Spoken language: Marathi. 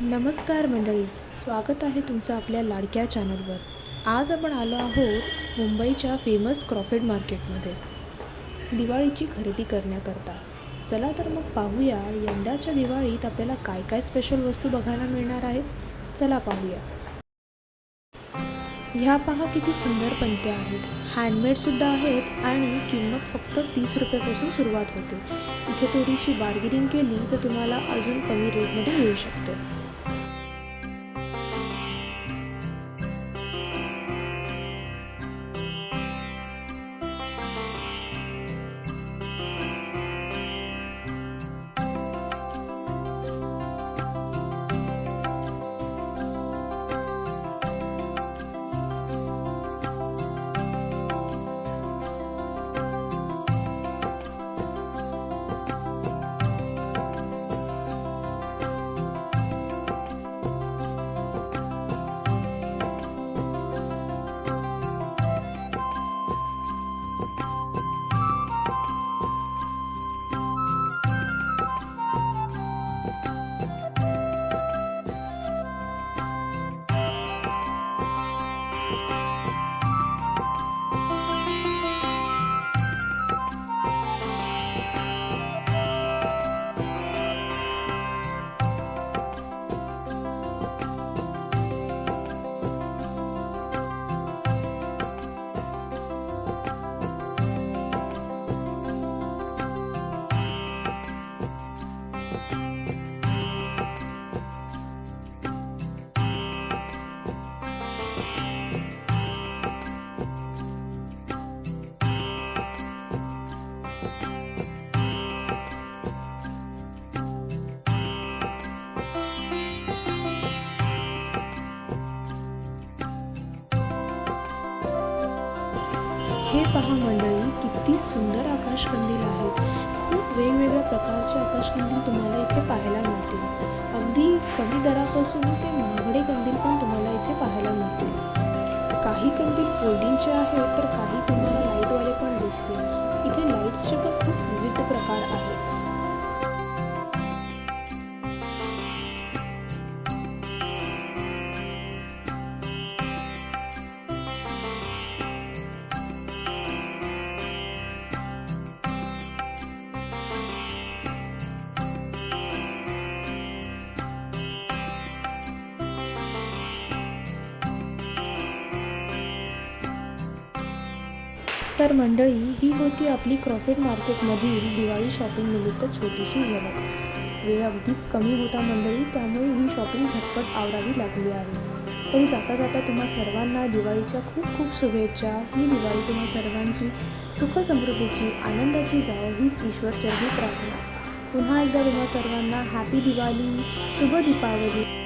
नमस्कार मंडळी स्वागत आहे तुमचं आपल्या लाडक्या चॅनलवर. आज आपण आलो आहोत मुंबईच्या फेमस क्रॉफेड मार्केटमध्ये. दिवाळीची खरेदी करण्याकरता. चला तर मग पाहूया यंदाच्या दिवाळीत आपल्याला काय काय स्पेशल वस्तू बघायला मिळणार आहेत? चला पाहूया. ह्या पहा किती सुंदर पंत्या आहेत. हँडमेडसुद्धा आहेत आणि किंमत फक्त तीस रुपयापासून सुरुवात होते. इथे थोडीशी बार्गेनिंग केली तर तुम्हाला अजून कमी रेटमध्ये मिळू शकते. हे पहा मंडळी किती सुंदर आकाशकंदील आहेत खूप वेगवेगळ्या प्रकारचे आकाशकंदील तुम्हाला इथे पाहायला मिळतील. अगदी कमी दरापासून ते महागडे कंदील पण तुम्हाला इथे पाहायला मिळतील. काही कंदील फोल्डिंगचे आहेत तर काही तुम्हाला लाईटवाले पण दिसतील. इथे लाईट्सचे पण खूप विविध प्रकार आहेत. तर मंडळी ही होती आपली क्रॉफेट मार्केटमधील दिवाळी शॉपिंग निमित्त छोटीशी झलक. वेळ अगदीच कमी होता मंडळी त्यामुळे ही शॉपिंग झटपट आवडावी लागली आहे. तरी जाता जाता तुम्हा सर्वांना दिवाळीच्या खूप खूप शुभेच्छा. ही दिवाळी तुम्हा सर्वांची सुखसमृद्धीची आनंदाची जावं हीच ईश्वरचरणी प्रार्थना. पुन्हा एकदा तुम्हा सर्वांना हॅपी दिवाळी शुभ दीपावली.